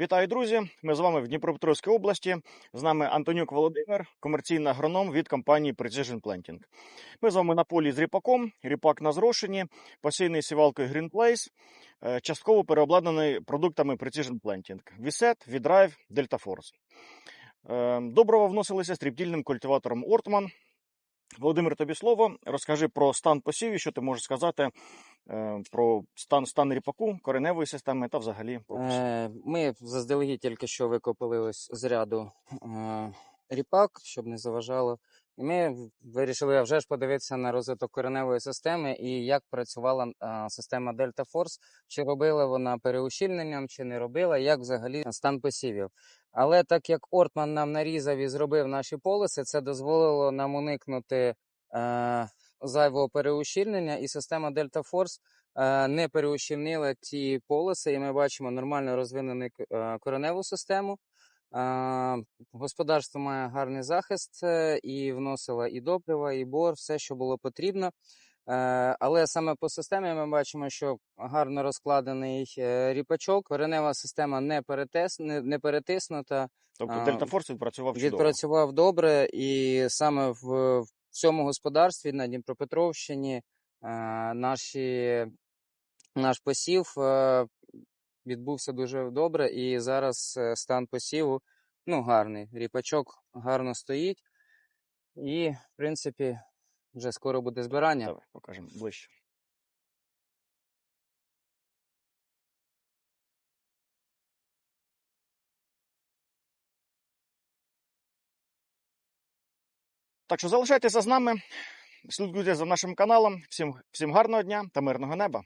Вітаю, друзі! Ми з вами в Дніпропетровській області. З нами Антонюк Володимир, комерційний агроном від компанії Precision Planting. Ми з вами на полі з ріпаком. Ріпак на зрошенні, посійний сівалкою Green Place, е, частково переобладнаний продуктами Precision Planting. Вісет, Відрайв, Force. Е, Доброго вносилися стріптільним культиватором Ортман. Володимир, тобі слово. Розкажи про стан посівів, що ти можеш сказати е, про стан, стан ріпаку, кореневої системи та взагалі про посів. Е, Ми заздалегідь тільки що викопали ось з ряду е, ріпак, щоб не заважало. І ми вирішили вже ж подивитися на розвиток кореневої системи і як працювала система Delta Force, чи робила вона переущільненням, чи не робила, як взагалі стан посівів. Але так як Ортман нам нарізав і зробив наші полоси, це дозволило нам уникнути е, зайвого переущільнення, і система Delta Force е, не переущільнила ті полоси, і ми бачимо нормально розвинену е, кореневу систему. Господарство має гарний захист е, і вносила і добрива, і бор, все, що було потрібно. Е, Але саме по системі ми бачимо, що гарно розкладений е, ріпачок, коренева система не, перетис, не, перетиснута, Тобто Force відпрацював чудово. відпрацював добре, і саме в, в цьому господарстві на Дніпропетровщині наші, наш посів відбувся дуже добре, і зараз е, стан посіву ну, гарний. Ріпачок гарно стоїть, і, в принципі, вже скоро буде збирання. Давай, покажемо ближче. Так що залишайтеся з нами, слідкуйте за нашим каналом. Всім, всім гарного дня та мирного неба.